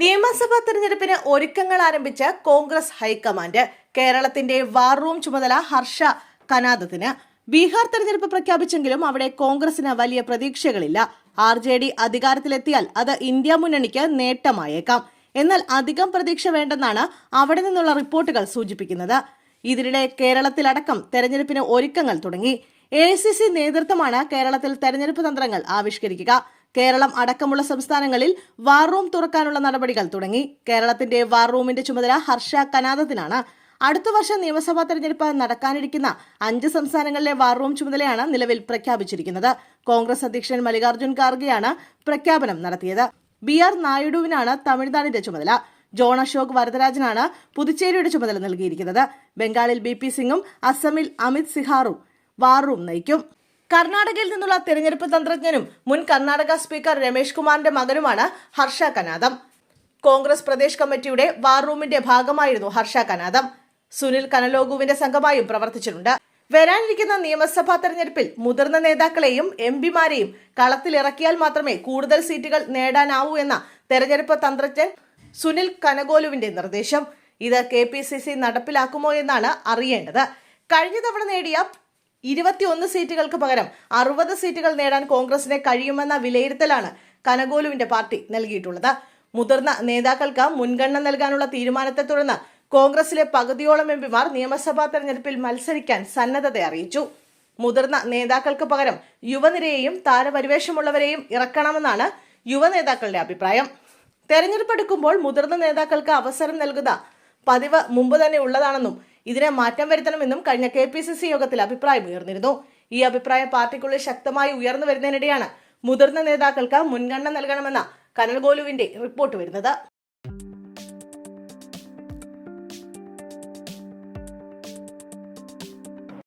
നിയമസഭാ തെരഞ്ഞെടുപ്പിന് ഒരുക്കങ്ങൾ ആരംഭിച്ച കോൺഗ്രസ് ഹൈക്കമാൻഡ് കേരളത്തിന്റെ വാർ റൂം ചുമതല ഹർഷ കനാദത്തിന്. ബീഹാർ തെരഞ്ഞെടുപ്പ് പ്രഖ്യാപിച്ചെങ്കിലും അവിടെ കോൺഗ്രസിന് വലിയ പ്രതീക്ഷകളില്ല. ആർ ജെ ഡി അധികാരത്തിലെത്തിയാൽ അത് ഇന്ത്യ മുന്നണിക്ക് നേട്ടമായേക്കാം. എന്നാൽ അധികം പ്രതീക്ഷ വേണ്ടെന്നാണ് അവിടെ നിന്നുള്ള റിപ്പോർട്ടുകൾ സൂചിപ്പിക്കുന്നത്. ഇതിനിടെ കേരളത്തിലടക്കം തെരഞ്ഞെടുപ്പിന് ഒരുക്കങ്ങൾ തുടങ്ങി. എ നേതൃത്വമാണ് കേരളത്തിൽ തെരഞ്ഞെടുപ്പ് തന്ത്രങ്ങൾ ആവിഷ്കരിക്കുക. കേരളം അടക്കമുള്ള സംസ്ഥാനങ്ങളിൽ വാർ റൂം തുറക്കാനുള്ള നടപടികൾ തുടങ്ങി. കേരളത്തിന്റെ വാർ റൂമിന്റെ ചുമതല ഹർഷ കനാദത്തിനാണ്. അടുത്ത വർഷം നിയമസഭാ തെരഞ്ഞെടുപ്പ് നടക്കാനിരിക്കുന്ന അഞ്ച് സംസ്ഥാനങ്ങളിലെ വാർ റൂം ചുമതലയാണ് നിലവിൽ പ്രഖ്യാപിച്ചിരിക്കുന്നത്. കോൺഗ്രസ് അധ്യക്ഷൻ മല്ലികാർജുൻ ഖാർഗെയാണ് പ്രഖ്യാപനം നടത്തിയത്. ബി ആർ നായിഡുവിനാണ് തമിഴ്നാടിന്റെ ചുമതല. ജോൺ അശോക് വരദരാജനാണ് പുതുച്ചേരിയുടെ ചുമതല നൽകിയിരിക്കുന്നത്. ബംഗാളിൽ ബി പി സിംഗും അസമിൽ അമിത് സിഹാറും വാർ റൂം നയിക്കും. കർണാടകയിൽ നിന്നുള്ള തിരഞ്ഞെടുപ്പ് തന്ത്രജ്ഞനും മുൻ കർണാടക സ്പീക്കർ രമേഷ് കുമാറിന്റെ മകനുമാണ് ഹർഷ കനാദം. കോൺഗ്രസ് പ്രദേശ് കമ്മിറ്റിയുടെ വാർ റൂമിന്റെ ഭാഗമായിരുന്നു ഹർഷ കനാദം. സുനിൽ കനലോഗുവിന്റെ സംഘമായും പ്രവർത്തിച്ചിട്ടുണ്ട്. വരാനിരിക്കുന്ന നിയമസഭാ തെരഞ്ഞെടുപ്പിൽ മുതിർന്ന നേതാക്കളെയും എം പിമാരെയും കളത്തിലിറക്കിയാൽ മാത്രമേ കൂടുതൽ സീറ്റുകൾ നേടാനാവൂ എന്ന തെരഞ്ഞെടുപ്പ് തന്ത്രജ്ഞൻ സുനിൽ കനഗോലുവിന്റെ നിർദ്ദേശം. ഇത് കെ പി സി സി നടപ്പിലാക്കുമോ എന്നാണ് അറിയേണ്ടത്. കഴിഞ്ഞ തവണ നേടിയ ഇരുപത്തിയൊന്ന് സീറ്റുകൾക്ക് പകരം അറുപത് സീറ്റുകൾ നേടാൻ കോൺഗ്രസിന് കഴിയുമെന്ന വിലയിരുത്തലാണ് കനഗോലുവിന്റെ പാർട്ടി നൽകിയിട്ടുള്ളത്. മുതിർന്ന നേതാക്കൾക്ക് മുൻഗണന നൽകാനുള്ള തീരുമാനത്തെ തുടർന്ന് കോൺഗ്രസിലെ പകുതിയോളം എംപിമാർ നിയമസഭാ തെരഞ്ഞെടുപ്പിൽ മത്സരിക്കാൻ സന്നദ്ധത അറിയിച്ചു. മുതിർന്ന നേതാക്കൾക്ക് പകരം യുവനിരയെയും താരപരിവേഷമുള്ളവരെയും ഇറക്കണമെന്നാണ് യുവനേതാക്കളുടെ അഭിപ്രായം. തെരഞ്ഞെടുപ്പ് എടുക്കുമ്പോൾ മുതിർന്ന നേതാക്കൾക്ക് അവസരം നൽകുക പതിവ് മുമ്പ് തന്നെ ഉള്ളതാണെന്നും ഇതിനെ മാറ്റം വരുത്തണമെന്നും കഴിഞ്ഞ കെ പി സി സി യോഗത്തിൽ അഭിപ്രായം ഉയർന്നിരുന്നു. ഈ അഭിപ്രായം പാർട്ടിക്കുള്ളിൽ ശക്തമായി ഉയർന്നു വരുന്നതിനിടെയാണ് മുതിർന്ന നേതാക്കൾക്ക് മുൻഗണന നൽകണമെന്ന കനൽഗോലുവിന്റെ റിപ്പോർട്ട് വരുന്നത്.